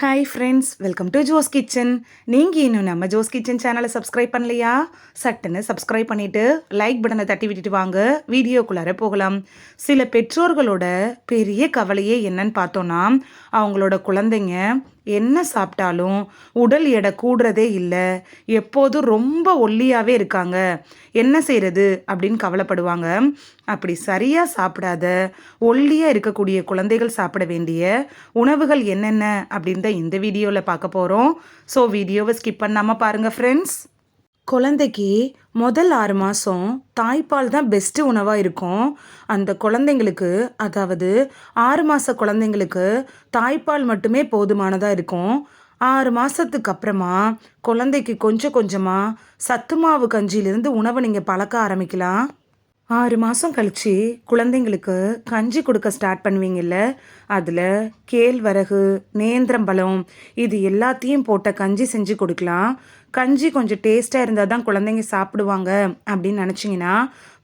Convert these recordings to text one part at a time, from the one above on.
Hi friends welcome to Jo's kitchen நீங்கள் இன்னும் நம்ம ஜோஸ் கிச்சன் சேனலை சப்ஸ்கிரைப் பண்ணலையா? சட்டுன்னு சப்ஸ்கிரைப் பண்ணிவிட்டு லைக் பட்டனை தட்டி விட்டுட்டு வாங்க. வீடியோக்குள்ளார போகலாம். சில பெற்றோர்களோட பெரிய கவலையே என்னன்னு பார்த்தோன்னா அவங்களோட குழந்தைங்க என்ன சாப்பிட்டாலும் உடல் எடை கூடுறதே இல்லை. எப்போதும் ரொம்ப ஒல்லியாகவே இருக்காங்க. என்ன செய்கிறது அப்படின்னு கவலைப்படுவாங்க. அப்படி சரியாக சாப்பிடாத ஒல்லியாக இருக்கக்கூடிய குழந்தைகள் சாப்பிட வேண்டிய உணவுகள் என்னென்ன அப்படின்னு தான் இந்த வீடியோவில் பார்க்க போகிறோம் ஸோ வீடியோவை ஸ்கிப் பண்ணாமல் பாருங்கள் ஃப்ரெண்ட்ஸ் குழந்தைக்கு முதல் ஆறு மாதம் தாய்ப்பால் தான் பெஸ்ட்டு உணவாக இருக்கும். அந்த குழந்தைங்களுக்கு அதாவது ஆறு மாத குழந்தைங்களுக்கு தாய்ப்பால் மட்டுமே போதுமானதாக இருக்கும். ஆறு மாதத்துக்கு அப்புறமா குழந்தைக்கு கொஞ்சம் கொஞ்சமாக சத்து மாவு கஞ்சியிலிருந்து உணவை நீங்கள் பழக்க ஆரம்பிக்கலாம். ஆறு மாதம் கழித்து குழந்தைங்களுக்கு கஞ்சி கொடுக்க ஸ்டார்ட் பண்ணுவீங்கல்ல? அதில் கேழ்வரகு நேந்திரம்பழம் இது எல்லாத்தையும் போட்ட கஞ்சி செஞ்சு கொடுக்கலாம். கஞ்சி கொஞ்சம் டேஸ்ட்டாக இருந்தால் தான் குழந்தைங்க சாப்பிடுவாங்க அப்படின்னு நினச்சிங்கன்னா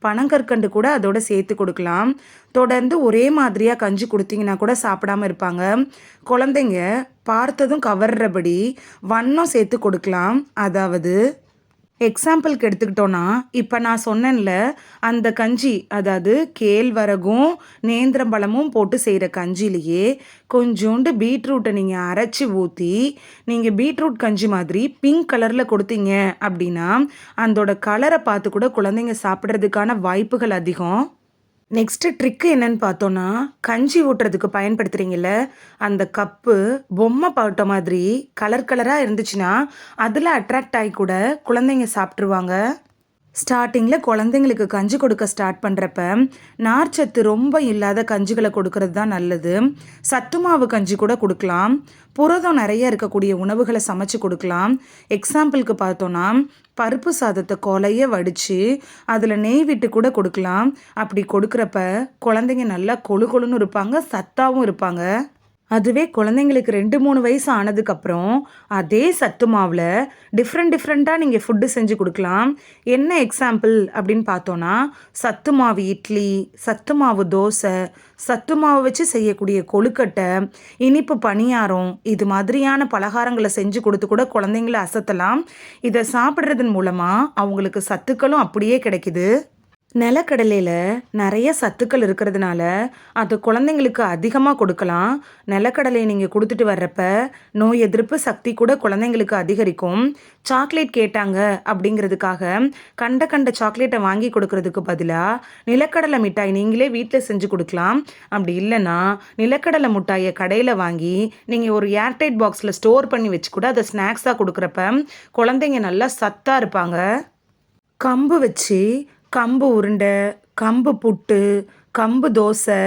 பனங்கற்கண்டு கூட அதோட சேர்த்து கொடுக்கலாம். தொடர்ந்து ஒரே மாதிரியாக கஞ்சி கொடுத்தீங்கன்னா கூட சாப்பிடாம இருப்பாங்க. குழந்தைங்க பார்த்ததும் கவர்றபடி வண்ணம் சேர்த்து கொடுக்கலாம். அதாவது எக்ஸாம்பிளுக்கு எடுத்துக்கிட்டோன்னா இப்போ நான் சொன்னேன்ல அந்த கஞ்சி அதாவது கேழ்வரகும் நேந்திரம்பழமும் போட்டு செய்கிற கஞ்சிலேயே கொஞ்சோண்டு பீட்ரூட்டை நீங்கள் அரைச்சி ஊற்றி நீங்கள் பீட்ரூட் கஞ்சி மாதிரி பிங்க் கலரில் கொடுத்தீங்க அப்படின்னா அதோட கலரை பார்த்து கூட குழந்தைங்க சாப்பிட்றதுக்கான வாய்ப்புகள் அதிகம். நெக்ஸ்ட்டு ட்ரிக்கு என்னன்னு பார்த்தோன்னா கஞ்சி ஊட்டுறதுக்கு பயன்படுத்துகிறீங்கல்ல அந்த கப்பு பொம்மை பாட்ட மாதிரி கலர் கலராக இருந்துச்சுன்னா அதில் அட்ராக்ட் ஆகி கூட குழந்தைங்க சாப்பிட்ருவாங்க ஸ்டார்டிங்கில் குழந்தைங்களுக்கு கஞ்சி கொடுக்க ஸ்டார்ட் பண்ணுறப்ப நார்ச்சத்து ரொம்ப இல்லாத கஞ்சிகளை கொடுக்கறது தான் நல்லது. சத்து மாவு கஞ்சி கூட கொடுக்கலாம். புரதம் நிறைய இருக்கக்கூடிய உணவுகளை சமைச்சு கொடுக்கலாம். எக்ஸாம்பிளுக்கு பார்த்தோன்னா பருப்பு சாதத்தை கொலைய வடித்து அதில் நெய் விட்டு கூட கொடுக்கலாம். அப்படி கொடுக்குறப்ப குழந்தைங்க நல்லா கொழு கொழுன்னு இருப்பாங்க சத்தாகவும் இருப்பாங்க. அதுவே குழந்தைங்களுக்கு ரெண்டு மூணு வயசு ஆனதுக்கப்புறம் அதே சத்து மாவில் டிஃப்ரெண்ட் டிஃப்ரெண்ட்டாக நீங்கள் ஃபுட்டு செஞ்சு கொடுக்கலாம். என்ன எக்ஸாம்பிள் அப்படின்னு பார்த்தோன்னா சத்து மாவு இட்லி சத்து மாவு தோசை சத்து மாவு வச்சு செய்யக்கூடிய கொழுக்கட்டை இனிப்பு பணியாரம் இது மாதிரியான பலகாரங்களை செஞ்சு கொடுத்து கூட குழந்தைங்கள அசத்தலாம். இதை சாப்பிட்றதன் மூலமாக அவங்களுக்கு சத்துக்களும் அப்படியே கிடைக்குது. நிலக்கடலையில் நிறைய சத்துக்கள் இருக்கிறதுனால அது குழந்தைங்களுக்கு அதிகமாக கொடுக்கலாம். நிலக்கடலையை நீங்கள் கொடுத்துட்டு வர்றப்ப நோய் எதிர்ப்பு சக்தி கூட குழந்தைங்களுக்கு அதிகரிக்கும். சாக்லேட் கேட்டாங்க அப்படிங்கிறதுக்காக கண்ட கண்ட சாக்லேட்டை வாங்கி கொடுக்கறதுக்கு பதிலாக நிலக்கடலை மிட்டாய் நீங்களே வீட்டில் செஞ்சு கொடுக்கலாம். அப்படி இல்லைன்னா நிலக்கடலை மிட்டாயை கடையில் வாங்கி நீங்கள் ஒரு ஏர்டைட் பாக்ஸில் ஸ்டோர் பண்ணி வச்சு கூட அதை ஸ்நாக்ஸாக கொடுக்குறப்ப குழந்தைங்க நல்லா சத்தாக இருப்பாங்க. கம்பு வச்சு கம்பு உருண்டை கம்பு புட்டு கம்பு தோசை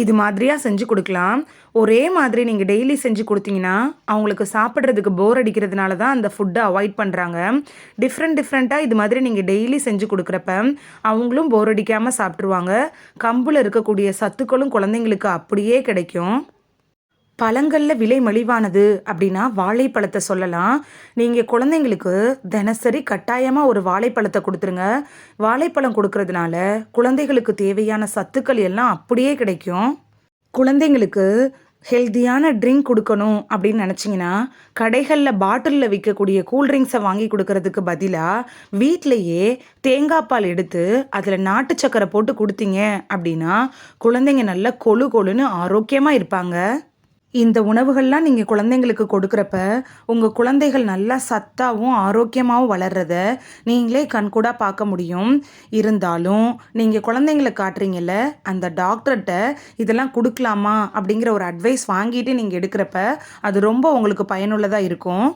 இது மாதிரியாக செஞ்சு கொடுக்கலாம். ஒரே மாதிரி நீங்கள் டெய்லி செஞ்சு கொடுத்தீங்கன்னா அவங்களுக்கு சாப்பிட்றதுக்கு போர் அடிக்கிறதுனால தான் அந்த ஃபுட்டை அவாய்ட் பண்ணுறாங்க டிஃப்ரெண்ட் டிஃப்ரெண்ட்டாக இது மாதிரி நீங்கள் டெய்லி செஞ்சு கொடுக்குறப்ப அவங்களும் போர் அடிக்காமல் சாப்பிட்ருவாங்க கம்பில் இருக்கக்கூடிய சத்துக்களும் குழந்தைங்களுக்கு அப்படியே கிடைக்கும். பழங்களில் விலை மலிவானது அப்படின்னா வாழைப்பழத்தை சொல்லலாம். நீங்கள் குழந்தைங்களுக்கு தினசரி கட்டாயமாக ஒரு வாழைப்பழத்தை கொடுத்துருங்க. வாழைப்பழம் கொடுக்கறதுனால குழந்தைகளுக்கு தேவையான சத்துக்கள் எல்லாம் அப்படியே கிடைக்கும். குழந்தைங்களுக்கு ஹெல்த்தியான ட்ரிங்க் கொடுக்கணும் அப்படின்னு நினச்சிங்கன்னா கடைகளில் பாட்டிலில் விற்கக்கூடிய கூல்ட்ரிங்க்ஸை வாங்கி கொடுக்கறதுக்கு பதிலாக வீட்டிலையே தேங்காய் பால் எடுத்து அதில் நாட்டு சக்கரை போட்டு கொடுத்தீங்க அப்படின்னா குழந்தைங்க நல்லா கொழு கொழுன்னு ஆரோக்கியமாக இருப்பாங்க. இந்த உணவுகள்லாம் நீங்கள் குழந்தைங்களுக்கு கொடுக்குறப்ப உங்கள் குழந்தைகள் நல்லா சத்தாகவும் ஆரோக்கியமாகவும் வளர்கிறத நீங்களே கண்கூடாக பார்க்க முடியும். இருந்தாலும் நீங்கள் குழந்தைங்களை காட்டுறீங்கல்ல அந்த டாக்டர்கிட்ட இதெல்லாம் கொடுக்கலாமா அப்படிங்கிற ஒரு அட்வைஸ் வாங்கிட்டு நீங்கள் எடுக்கிறப்ப அது ரொம்ப உங்களுக்கு பயனுள்ளதாக இருக்கும்.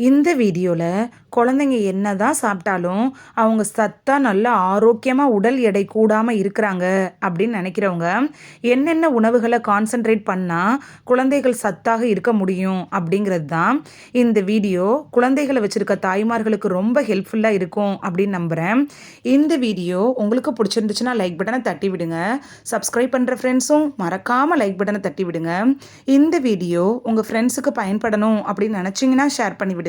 இந்த வீடியோவில் குழந்தைங்க என்ன தான் சாப்பிட்டாலும் அவங்க சத்தாக நல்லா ஆரோக்கியமாக உடல் எடை கூடாமல் இருக்கிறாங்க அப்படின்னு நினைக்கிறவங்க என்னென்ன உணவுகளை கான்சென்ட்ரேட் பண்ணால் குழந்தைகள் சத்தாக இருக்க முடியும் அப்படிங்கிறது தான் இந்த வீடியோ. குழந்தைகளை வச்சுருக்க தாய்மார்களுக்கு ரொம்ப ஹெல்ப்ஃபுல்லாக இருக்கும் அப்படின்னு நம்புகிறேன் இந்த வீடியோ உங்களுக்கு பிடிச்சிருந்துச்சுன்னா லைக் பட்டனை தட்டி விடுங்க. சப்ஸ்கிரைப் பண்ணுற ஃப்ரெண்ட்ஸும் மறக்காமல் லைக் பட்டனை தட்டி விடுங்க. இந்த வீடியோ உங்கள் ஃப்ரெண்ட்ஸுக்கு பயன்படணும் அப்படின்னு நினச்சிங்கன்னா ஷேர் பண்ணிவிடுங்க